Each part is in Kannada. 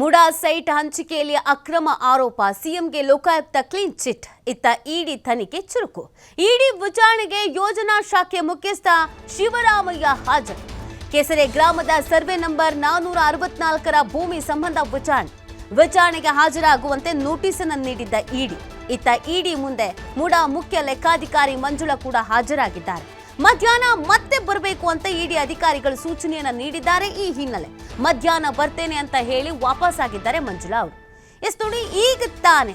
ಮುಡಾ ಸೈಟ್ ಹಂಚಿಕೆಯಲ್ಲಿ ಅಕ್ರಮ ಆರೋಪ. ಸಿಎಂಗೆ ಲೋಕಾಯುಕ್ತ ಕ್ಲೀನ್ ಚಿಟ್. ಇತ್ತ ಇಡಿ ತನಿಖೆ ಚುರುಕು. ಇಡಿ ವಿಚಾರಣೆಗೆ ಯೋಜನಾ ಶಾಖೆ ಮುಖ್ಯಸ್ಥ ಶಿವರಾಮಯ್ಯ ಹಾಜರು. ಕೆಸರೆ ಗ್ರಾಮದ ಸರ್ವೆ ನಂಬರ್ ನಾನೂರ ಅರವತ್ನಾಲ್ಕರ ಭೂಮಿ ಸಂಬಂಧ ವಿಚಾರಣೆ ವಿಚಾರಣೆಗೆ ಹಾಜರಾಗುವಂತೆ ನೋಟಿಸ್ ಅನ್ನು ನೀಡಿದ್ದ ಇಡಿ. ಇತ್ತ ಇಡಿ ಮುಂದೆ ಮುಡಾ ಮುಖ್ಯ ಲೆಕ್ಕಾಧಿಕಾರಿ ಮಂಜುಳಾ ಕೂಡ ಹಾಜರಾಗಿದ್ದಾರೆ. ಮಧ್ಯಾಹ್ನ ಮತ್ತೆ ಬರಬೇಕು ಅಂತ ಇಡಿ ಅಧಿಕಾರಿಗಳು ಸೂಚನೆಯನ್ನ ನೀಡಿದ್ದಾರೆ ಈ ಹಿನ್ನೆಲೆ. ಮಧ್ಯಾಹ್ನ ಬರ್ತೇನೆ ಅಂತ ಹೇಳಿ ವಾಪಸ್ ಆಗಿದ್ದಾರೆ ಮಂಜುಳಾ ಅವರು. ಎಸ್ ನೋಡಿ, ಈಗ ತಾನೇ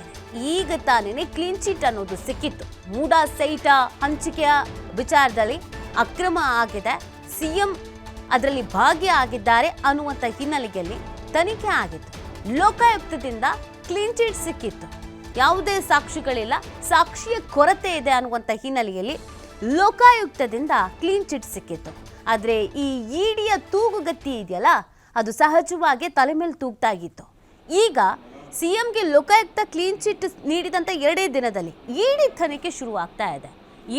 ಈಗ ತಾನೇ ಕ್ಲೀನ್ ಚೀಟ್ ಅನ್ನೋದು ಸಿಕ್ಕಿತ್ತು. ಮೂಡಾ ಸೈಟ ಹಂಚಿಕೆಯ ವಿಚಾರದಲ್ಲಿ ಅಕ್ರಮ ಆಗಿದೆ. ಸಿಎಂ ಅದರಲ್ಲಿ ಭಾಗಿಯಾಗಿದ್ದಾರೆ ಅನ್ನುವಂಥ ಹಿನ್ನೆಲೆಯಲ್ಲಿ ತನಿಖೆ ಆಗಿತ್ತು. ಲೋಕಾಯುಕ್ತದಿಂದ ಕ್ಲೀನ್ ಚೀಟ್ ಸಿಕ್ಕಿತ್ತು. ಯಾವುದೇ ಸಾಕ್ಷಿಗಳಿಲ್ಲ, ಸಾಕ್ಷಿಯ ಕೊರತೆ ಇದೆ ಅನ್ನುವಂಥ ಹಿನ್ನೆಲೆಯಲ್ಲಿ ಲೋಕಾಯುಕ್ತದಿಂದ ಕ್ಲೀನ್ ಚಿಟ್ ಸಿಕ್ಕಿತ್ತು. ಆದರೆ ಈ ಇಡಿಯ ತೂಗುಗತ್ತಿ ಇದೆಯಲ್ಲ, ಅದು ಸಹಜವಾಗಿ ತಲೆ ಮೇಲೆ ತೂಗ್ತಾ ಇತ್ತು. ಈಗ ಸಿಎಂಗೆ ಲೋಕಾಯುಕ್ತ ಕ್ಲೀನ್ ಚಿಟ್ ನೀಡಿದಂಥ ಎರಡೇ ದಿನದಲ್ಲಿ ಇಡಿ ತನಿಖೆ ಶುರುವಾಗ್ತಾ ಇದೆ.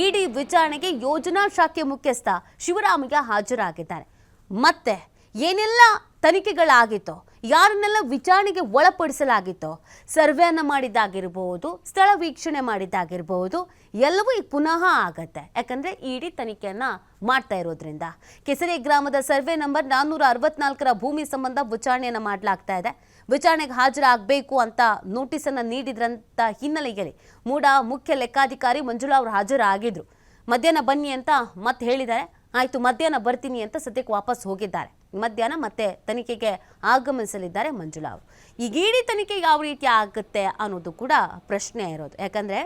ಇಡಿ ವಿಚಾರಣೆಗೆ ಯೋಜನಾ ಶಾಖೆ ಮುಖ್ಯಸ್ಥ ಶಿವರಾಮಯ್ಯ ಹಾಜರಾಗಿದ್ದಾರೆ. ಮತ್ತೆ ಏನೆಲ್ಲ ತನಿಖೆಗಳಾಗಿತ್ತೋ? ಯಾರನ್ನೆಲ್ಲ ವಿಚಾರಣೆಗೆ ಒಳಪಡಿಸಲಾಗಿತ್ತೋ, ಸರ್ವೆಯನ್ನು ಮಾಡಿದ್ದಾಗಿರ್ಬೋದು, ಸ್ಥಳ ವೀಕ್ಷಣೆ ಮಾಡಿದ್ದಾಗಿರ್ಬೋದು, ಎಲ್ಲವೂ ಈಗ ಪುನಃ ಆಗತ್ತೆ. ಯಾಕಂದರೆ ಇಡಿ ತನಿಖೆಯನ್ನು ಮಾಡ್ತಾ ಇರೋದ್ರಿಂದ. ಕೆಸರೆ ಗ್ರಾಮದ ಸರ್ವೆ ನಂಬರ್ ನಾನ್ನೂರ ಅರವತ್ನಾಲ್ಕರ ಭೂಮಿ ಸಂಬಂಧ ವಿಚಾರಣೆಯನ್ನು ಮಾಡಲಾಗ್ತಾ ಇದೆ. ವಿಚಾರಣೆಗೆ ಹಾಜರಾಗಬೇಕು ಅಂತ ನೋಟಿಸನ್ನು ನೀಡಿದ್ರಂಥ ಹಿನ್ನೆಲೆಯಲ್ಲಿ ಮೂಡ ಮುಖ್ಯ ಲೆಕ್ಕಾಧಿಕಾರಿ ಮಂಜುಳಾ ಅವರು ಹಾಜರಾಗಿದ್ರು. ಮಧ್ಯಾಹ್ನ ಬನ್ನಿ ಅಂತ ಮತ್ತೆ ಹೇಳಿದ್ದಾರೆ. ಆಯಿತು, ಮಧ್ಯಾಹ್ನ ಬರ್ತೀನಿ ಅಂತ ಸದ್ಯಕ್ಕೆ ವಾಪಸ್ ಹೋಗಿದ್ದಾರೆ. ಮಧ್ಯಾಹ್ನ ಮತ್ತೆ ತನಿಖೆಗೆ ಆಗಮಿಸಲಿದ್ದಾರೆ ಮಂಜುಳಾ ಅವರು. ಈಗ ಇಡೀ ತನಿಖೆ ಯಾವ ರೀತಿ ಆಗುತ್ತೆ ಅನ್ನೋದು ಕೂಡ ಪ್ರಶ್ನೆ ಇರೋದು. ಯಾಕಂದರೆ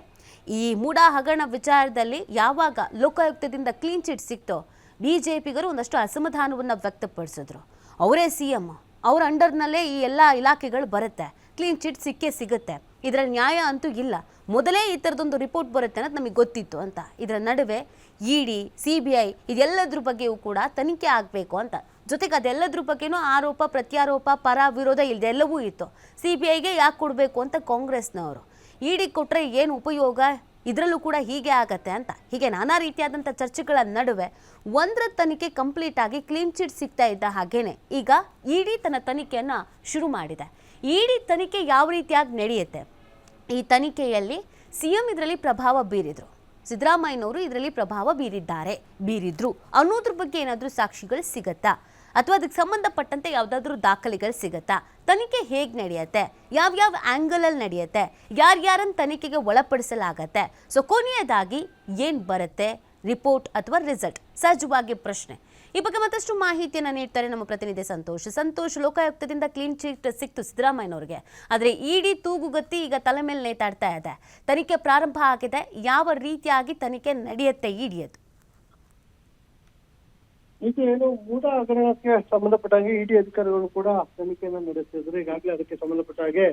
ಈ ಮೂಡ ಹಗರಣ ವಿಚಾರದಲ್ಲಿ ಯಾವಾಗ ಲೋಕಾಯುಕ್ತದಿಂದ ಕ್ಲೀನ್ ಚಿಟ್ ಸಿಕ್ತೋ ಬಿ ಜೆ ಪಿಗರು ಒಂದಷ್ಟು ಅಸಮಾಧಾನವನ್ನು ವ್ಯಕ್ತಪಡಿಸಿದ್ರು. ಅವರೇ ಸಿ ಎಂ ಅವ್ರ ಅಂಡರ್ನಲ್ಲೇ ಈ ಎಲ್ಲ ಇಲಾಖೆಗಳು ಬರುತ್ತೆ. ಕ್ಲೀನ್ ಚಿಟ್ ಸಿಕ್ಕೇ ಸಿಗುತ್ತೆ. ಇದರ ನ್ಯಾಯ ಅಂತೂ ಇಲ್ಲ. ಮೊದಲೇ ಈ ಥರದೊಂದು ರಿಪೋರ್ಟ್ ಬರುತ್ತೆ ಅನ್ನೋದು ನಮಗೆ ಗೊತ್ತಿತ್ತು ಅಂತ. ಇದರ ನಡುವೆ E D, C B I, ಇದೆಲ್ಲದ್ರ ಬಗ್ಗೆಯೂ ಕೂಡ ತನಿಖೆ ಆಗಬೇಕು ಅಂತ ಜೊತೆಗೆ ಅದೆಲ್ಲದ್ರ ಬಗ್ಗೆನೂ ಆರೋಪ, ಪ್ರತ್ಯಾರೋಪ, ಪರ ವಿರೋಧ ಇಲ್ದೆಲ್ಲವೂ ಇತ್ತು. ಸಿ ಬಿ ಐಗೆ ಯಾಕೆ ಕೊಡಬೇಕು ಅಂತ ಕಾಂಗ್ರೆಸ್ನವರು? ಇಡಿ ಕೊಟ್ಟರೆ ಏನು ಉಪಯೋಗ? ಇದರಲ್ಲೂ ಕೂಡ ಹೀಗೆ ಆಗತ್ತೆ ಅಂತ. ಹೀಗೆ ನಾನಾ ರೀತಿಯಾದಂಥ ಚರ್ಚೆಗಳ ನಡುವೆ ಒಂದರ ತನಿಖೆ ಕಂಪ್ಲೀಟ್ ಆಗಿ ಕ್ಲೀನ್ ಚಿಟ್ ಸಿಗ್ತಾ ಇದ್ದ ಹಾಗೇನೆ ಈಗ ಇಡಿ ತನ್ನ ತನಿಖೆಯನ್ನು ಶುರು ಮಾಡಿದೆ. ಇಡಿ ತನಿಖೆ ಯಾವ ರೀತಿಯಾಗಿ ನಡೆಯುತ್ತೆ? ಈ ತನಿಖೆಯಲ್ಲಿ ಸಿಎಂ ಇದರಲ್ಲಿ ಪ್ರಭಾವ ಬೀರಿದರು. ಸಿದ್ದರಾಮಯ್ಯನವರು ಇದರಲ್ಲಿ ಪ್ರಭಾವ ಬೀರಿದ್ದಾರೆ, ಬೀರಿದ್ರು ಅನ್ನೋದ್ರ ಬಗ್ಗೆ ಏನಾದರೂ ಸಾಕ್ಷಿಗಳು ಸಿಗತ್ತಾ? ಅಥವಾ ಅದಕ್ಕೆ ಸಂಬಂಧಪಟ್ಟಂತೆ ಯಾವುದಾದ್ರೂ ದಾಖಲೆಗಳು ಸಿಗುತ್ತಾ? ತನಿಖೆ ಹೇಗೆ ನಡೆಯುತ್ತೆ? ಯಾವ್ಯಾವ ಆ್ಯಂಗಲಲ್ಲಿ ನಡೆಯುತ್ತೆ? ಯಾರ್ಯಾರನ್ನು ತನಿಖೆಗೆ ಒಳಪಡಿಸಲಾಗತ್ತೆ? ಸೊ ಕೊನೆಯದಾಗಿ ಏನು ಬರುತ್ತೆ? ರಿಪೋರ್ಟ್ ಅಥವಾ ರಿಸಲ್ಟ್ ಸಹಜವಾಗಿ ಪ್ರಶ್ನೆ. ಈ ಬಗ್ಗೆ ಮತ್ತಷ್ಟು ಮಾಹಿತಿಯನ್ನು ನೀಡ್ತಾರೆ ನಮ್ಮ ಪ್ರತಿನಿಧಿ ಸಂತೋಷ್. ಸಂತೋಷ್, ಲೋಕಾಯುಕ್ತದಿಂದ ಕ್ಲೀನ್ ಚೀಟ್ ಸಿಕ್ತು ಸಿದ್ದರಾಮಯ್ಯನವ್ರಿಗೆ. ಆದರೆ ಇಡಿ ತೂಗುಗತ್ತಿ ಈಗ ತಲೆ ಮೇಲೆ ನೇತಾಡ್ತಾ ಇದೆ. ತನಿಖೆ ಪ್ರಾರಂಭ ಆಗಿದೆ. ಯಾವ ರೀತಿಯಾಗಿ ತನಿಖೆ ನಡೆಯುತ್ತೆ ಇಡಿಯದು? ಈಗ ಏನು ಮೂಡ ಹಗರಣಕ್ಕೆ ಸಂಬಂಧಪಟ್ಟ ಹಾಗೆ ಇಡಿ ಅಧಿಕಾರಿಗಳು ಕೂಡ ತನಿಖೆಯನ್ನು ನಡೆಸಿದ್ರು. ಈಗಾಗಲೇ ಅದಕ್ಕೆ ಸಂಬಂಧಪಟ್ಟ ಹಾಗೆ,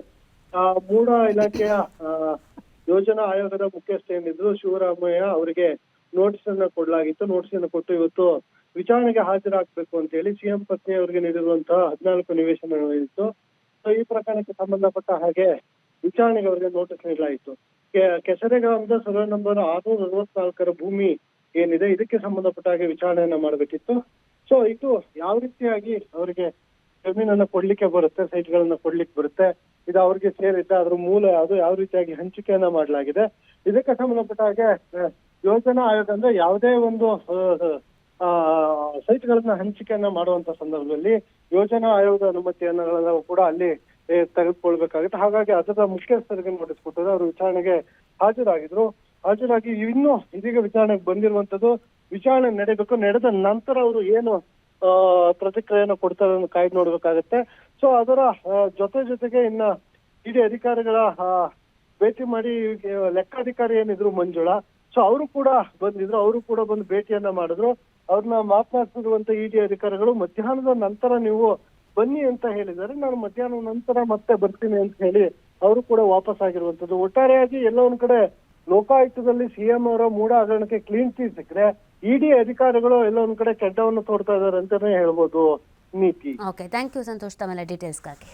ಆ ಮೂಡ ಇಲಾಖೆಯ ಯೋಜನಾ ಆಯೋಗದ ಮುಖ್ಯಸ್ಥ ಏನಿದ್ರು, ಶಿವರಾಮಯ್ಯ ಅವರಿಗೆ ನೋಟಿಸ್ ಅನ್ನ ಕೊಡಲಾಗಿತ್ತು. ನೋಟಿಸ್ ಅನ್ನು ಕೊಟ್ಟು ಇವತ್ತು ವಿಚಾರಣೆಗೆ ಹಾಜರಾಗಬೇಕು ಅಂತ ಹೇಳಿ ಸಿಎಂ ಪತ್ನಿ ಅವರಿಗೆ ನೀಡಿರುವಂತಹ ಹದಿನಾಲ್ಕು ನಿವೇಶನ ಇತ್ತು. ಸೊ ಈ ಪ್ರಕರಣಕ್ಕೆ ಸಂಬಂಧಪಟ್ಟ ಹಾಗೆ ವಿಚಾರಣೆಗೆ ಅವರಿಗೆ ನೋಟಿಸ್ ನೀಡಲಾಯಿತು. ಕೆಸರೆ ಗ್ರಾಮದ ಸರ್ವೆ ನಂಬರ್ ಆರ್ನೂರ ಅರವತ್ನಾಲ್ಕರ ಭೂಮಿ ಏನಿದೆ, ಇದಕ್ಕೆ ಸಂಬಂಧಪಟ್ಟ ಹಾಗೆ ವಿಚಾರಣೆಯನ್ನ ಮಾಡಬೇಕಿತ್ತು. ಸೊ ಇದು ಯಾವ ರೀತಿಯಾಗಿ ಅವರಿಗೆ ಜಮೀನನ್ನ ಕೊಡ್ಲಿಕ್ಕೆ ಬರುತ್ತೆ ಸೈಟ್ ಗಳನ್ನ ಕೊಡ್ಲಿಕ್ಕೆ ಬರುತ್ತೆ, ಇದು ಅವ್ರಿಗೆ ಸೇರಿದ್ದ ಅದ್ರ ಮೂಲ, ಅದು ಯಾವ ರೀತಿಯಾಗಿ ಹಂಚಿಕೆಯನ್ನ ಮಾಡಲಾಗಿದೆ, ಇದಕ್ಕೆ ಸಂಬಂಧಪಟ್ಟ ಹಾಗೆ ಯೋಜನಾ ಆಯೋಗ ಅಂದ್ರೆ ಯಾವುದೇ ಒಂದು ಸೈಟ್ ಗಳನ್ನ ಹಂಚಿಕೆಯನ್ನ ಮಾಡುವಂತ ಸಂದರ್ಭದಲ್ಲಿ ಯೋಜನಾ ಆಯೋಗದ ಅನುಮತಿಯನ್ನ ಕೂಡ ಅಲ್ಲಿ ತೆಗೆದುಕೊಳ್ಬೇಕಾಗುತ್ತೆ. ಹಾಗಾಗಿ ಅದರ ಮುಖ್ಯಸ್ಥರಿಗೆ ನೋಟಿಸ್ ಕೊಟ್ಟರೆ ಅವರು ವಿಚಾರಣೆಗೆ ಹಾಜರಾಗಿದ್ರು. ಹಾಜರಾಗಿ ಇನ್ನು ಇದೀಗ ವಿಚಾರಣೆಗೆ ಬಂದಿರುವಂತದ್ದು ವಿಚಾರಣೆ ನಡೆಯಬೇಕು ನಡೆದ ನಂತರ ಅವರು ಏನು ಪ್ರತಿಕ್ರಿಯೆಯನ್ನು ಕೊಡ್ತಾರೆ ಅನ್ನೋ ಕಾಯ್ದು ನೋಡ್ಬೇಕಾಗತ್ತೆ. ಸೊ ಅದರ ಜೊತೆ ಜೊತೆಗೆ ಇನ್ನ ಇಡೀ ಅಧಿಕಾರಿಗಳ ಭೇಟಿ ಮಾಡಿ ಲೆಕ್ಕಾಧಿಕಾರಿ ಏನಿದ್ರು ಮಂಜುಳಾ, ಸೊ, ಅವರು ಕೂಡ ಬಂದಿದ್ರು, ಅವರು ಕೂಡ ಬಂದು ಭೇಟಿಯನ್ನ ಮಾಡಿದ್ರು. ಅವ್ರನ್ನ ಮಾತನಾಡ್ತಿರುವಂತ ಇಡಿ ಅಧಿಕಾರಿಗಳು ಮಧ್ಯಾಹ್ನದ ನಂತರ ನೀವು ಬನ್ನಿ ಅಂತ ಹೇಳಿದ್ದಾರೆ. ನಾನು ಮಧ್ಯಾಹ್ನ ನಂತರ ಮತ್ತೆ ಬರ್ತೀನಿ ಅಂತ ಹೇಳಿ ಅವರು ಕೂಡ ವಾಪಸ್ ಆಗಿರುವಂತದ್ದು ಒಟ್ಟಾರೆಯಾಗಿ ಎಲ್ಲ ಒಂದ್ ಕಡೆ ಲೋಕಾಯುಕ್ತದಲ್ಲಿ ಸಿಎಂ ಅವರ ಮೂಡ ಹಗರಣಕ್ಕೆ ಕ್ಲೀನ್ ಚೀಟ್ ಸಿಕ್ಕರೆ ಇಡಿ ಅಧಿಕಾರಿಗಳು ಎಲ್ಲ ಒಂದ್ ಕಡೆ ಕೆಟ್ಟವನ್ನು ತೋರ್ತಾ ಇದಾರೆ ಅಂತಾನೆ ಹೇಳ್ಬೋದು ನೀತಿ. Okay thank you Santosh. ತಮ್ಮೆಲ್ಲ ಡೀಟೇಲ್ಸ್ಗಾಗಿ